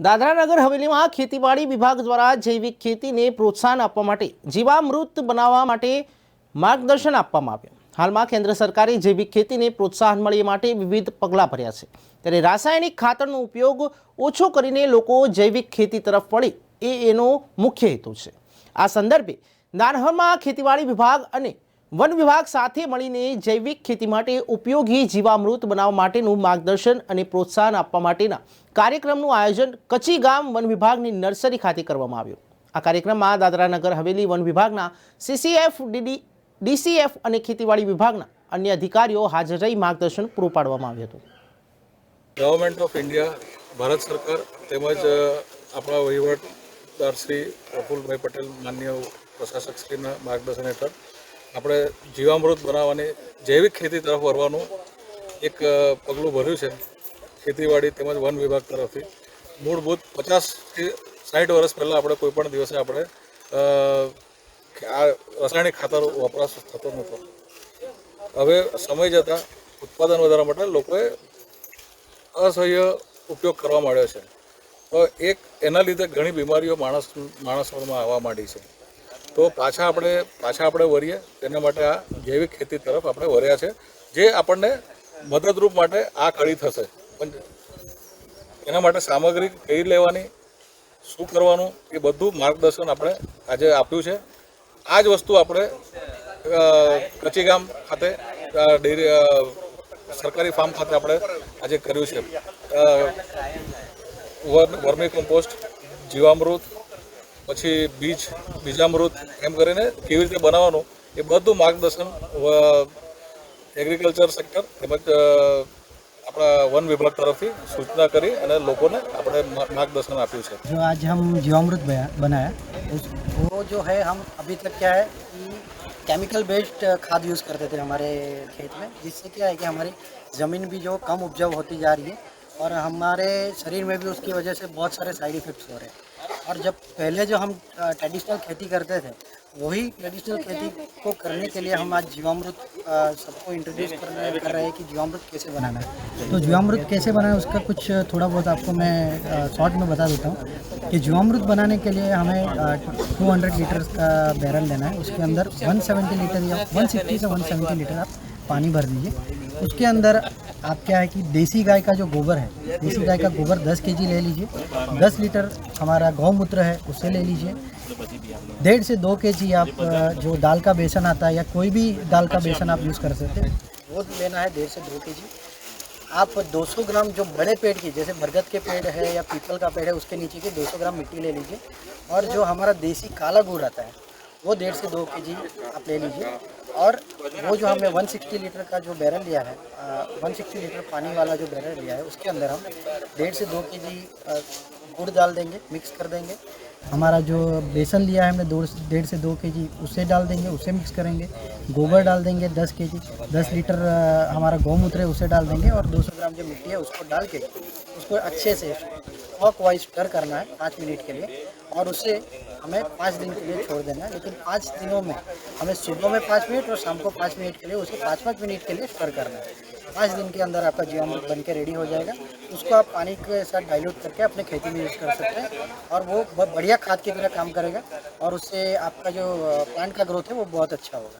દાદરાનગર હવેલીમાં ખેતીવાડી વિભાગ દ્વારા જૈવિક ખેતીને પ્રોત્સાહન આપવા માટે જીવામૃત બનાવવા માટે માર્ગદર્શન આપવામાં આવ્યું. હાલમાં કેન્દ્ર સરકારે જૈવિક ખેતીને પ્રોત્સાહન મળે માટે વિવિધ પગલાં ભર્યા છે. ત્યારે રાસાયણિક ખાતરનો ઉપયોગ ઓછો કરીને લોકો જૈવિક ખેતી તરફ વળે એ એનો મુખ્ય હેતુ છે. આ સંદર્ભે નાનહરમાં ખેતીવાડી વિભાગ અને વન વિભાગ સાથે મળીને જૈવિક ખેતી માટે ઉપયોગી જીવામૃત બનાવવા માટેનું માર્ગદર્શન અને પ્રોત્સાહન આપવા માટેના કાર્યક્રમનું આયોજન કચ્છી ગામ વન વિભાગની નર્સરી ખાતે કરવામાં આવ્યું. આ કાર્યક્રમમાં દાદરાનગર હવેલી વન વિભાગના સીસીએફ, ડીડી, ડીસીએફ અને ખેતીવાડી વિભાગના અન્ય અધિકારીઓ હાજર રહી માર્ગદર્શન પૂરું પાડવામાં આવ્યું હતું. ગવર્મેન્ટ ઓફ ઇન્ડિયા ભારત સરકાર તેમજ આપણા વહીવટદાર શ્રી પ્રફુલભાઈ પટેલ, માન્ય પ્રશાસક શ્રીના માર્ગદર્શન હેઠળ આપણે જીવામૃત બનાવવાની જૈવિક ખેતી તરફ વળવાનું એક પગલું ભર્યું છે. ખેતીવાડી તેમજ વન વિભાગ તરફથી. મૂળભૂત પચાસથી સાઠ વર્ષ પહેલાં આપણે કોઈપણ દિવસે આપણે આ રાસાયણિક ખાતર વપરાશ થતો નહોતો. હવે સમય જતાં ઉત્પાદન વધારવા માટે લોકોએ અસહ્ય ઉપયોગ કરવા માંડ્યો છે. તો એક એના લીધે ઘણી બીમારીઓ માણસ, માણસોમાં આવવા માંડી છે. તો પાછા આપણે પાછા આપણે વરીએ. તેના માટે આ જૈવિક ખેતી તરફ આપણે વર્યા છે. જે આપણને મદદરૂપ માટે આ કડી થશે. પણ એના માટે સામગ્રી કઈ લેવાની, શું કરવાનું, એ બધું માર્ગદર્શન આપણે આજે આપ્યું છે. આ જ વસ્તુ આપણે કચીગામ ગામ ખાતે ડેરી સરકારી ફાર્મ ખાતે આપણે આજે કર્યું છે. વર્મી કમ્પોસ્ટ, જીવામૃત પછી બીજ બીજામૃત એમ કરીને કેવી રીતે બનાવવાનું એ બધું માર્ગદર્શન એગ્રીકલ્ચર સેક્ટર તેમજ અ, આપણા વન વિભાગ તરફથી સૂચના કરી અને લોકોને આપણે મા- માર્ગદર્શન આપ્યું છે जो आज हम जीवामृत बया- बनाया उस वो जो है हम अभी तक क्या है कि केमिकल बेस्ड खाद यूज़ करते थे हमारे खेत में जिससे क्या है कि हमारी ज़मीन भी जो कम उपजाऊ होती जा रही है और हमारे शरीर में भी उसकी वजह से बहुत सारे साइड इफ़ेक्ट्स हो रहे हैं और जब पहले जो हम ट्रेडिशनल खेती करते थे, वही ट्रेडिशनल खेती को करने के लिए हम आज जीवामृत सबको इंट्रोड्यूस कर रहे हैं कि जीवामृत कैसे बनाना है। तो जीवामृत कैसे बनाना उसका कुछ थोड़ा बहुत आपको मैं शॉर्ट में बता देता हूँ कि जीवामृत बनाने के लिए हमें टू हंड्रेड लीटर का बैरल लेना है। उसके अंदर 170 लीटर या 160 से 170 लीटर आप पानी भर दीजिए। उसके अंदर आप क्या है कि देसी गाय का जो गोबर है, देसी गाय का गोबर 10 के ले लीजिए। 10 लीटर हमारा गौमूत्र है उससे ले लीजिए। डेढ़ से दो के जी आप जो दाल का बेसन आता है या कोई भी दाल का बेसन आप यूज़ कर सकते हैं। वो लेना है डेढ़ से दो के जी आप 200 ग्राम जो बड़े पेड़ की, जैसे बरगद के पेड़ है या पीपल का पेड़ है, उसके नीचे की 200 ग्राम मिट्टी ले लीजिए। और जो हमारा देसी काला गुड़ आता है वो डेढ़ से दो के जी आप ले लीजिए। और वो जो हमने 160 लीटर का जो बैरल लिया है वन सिक्सटी लीटर पानी वाला जो बैरल लिया है, उसके अंदर हम डेढ़ से दो के जी गुड़ डाल देंगे, मिक्स कर देंगे। हमारा जो बेसन लिया है हमने दो, डेढ़ से दो के जी उससे डाल देंगे उससे मिक्स करेंगे। गोबर डाल देंगे दस के जी दस लीटर हमारा गौमूत्र है, उसे डाल देंगे और 200 ग्राम जो मिट्टी है, उसको डाल के, उसको अच्छे से क्लॉक वाइज स्टर करना है, पाँच मिनट के लिए, और उसे हमें पाँच दिन के लिए छोड़ देना है। लेकिन पाँच दिनों में, हमें सुबह में पाँच मिनट और शाम को पाँच मिनट के लिए उसे पाँच पाँच मिनट के लिए स्टर करना है। पाँच दिन के अंदर आपका जीवामृत बन के रेडी हो जाएगा। उसको आप पानी के साथ डाइल्यूट करके अपने खेती में यूज़ कर सकते हैं, और वो बहुत बढ़िया खाद की तरह काम करेगा, और उससे आपका जो प्लांट का ग्रोथ है वो बहुत अच्छा होगा।